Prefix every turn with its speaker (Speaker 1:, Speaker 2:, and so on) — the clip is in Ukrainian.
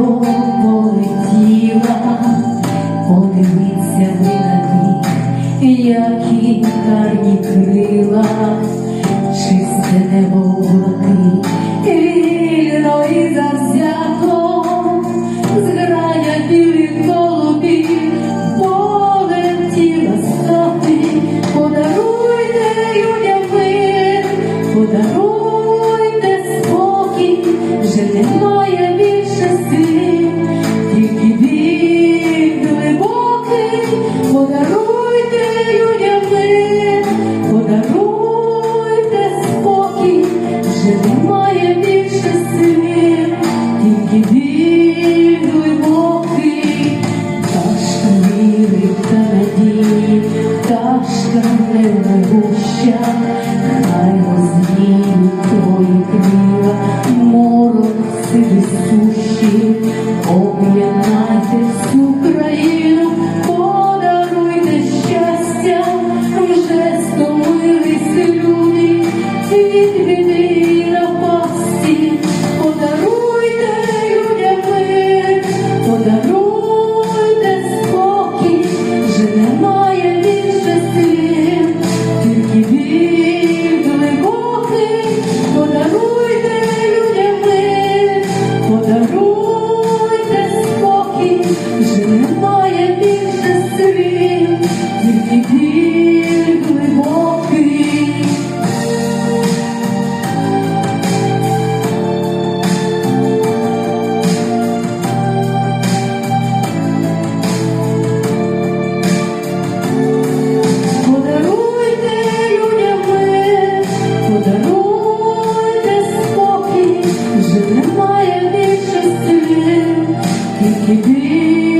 Speaker 1: далеко полетіла, подивиться ви на них, які гарні крила. Немає більше слів, тільки біль глибокий, пташка віри та надії, пташка невмигуща, хай розніють твої крила, морок сиві суші, об'єднайте всю країну, подаруйте щастя, вже стомились люди, you.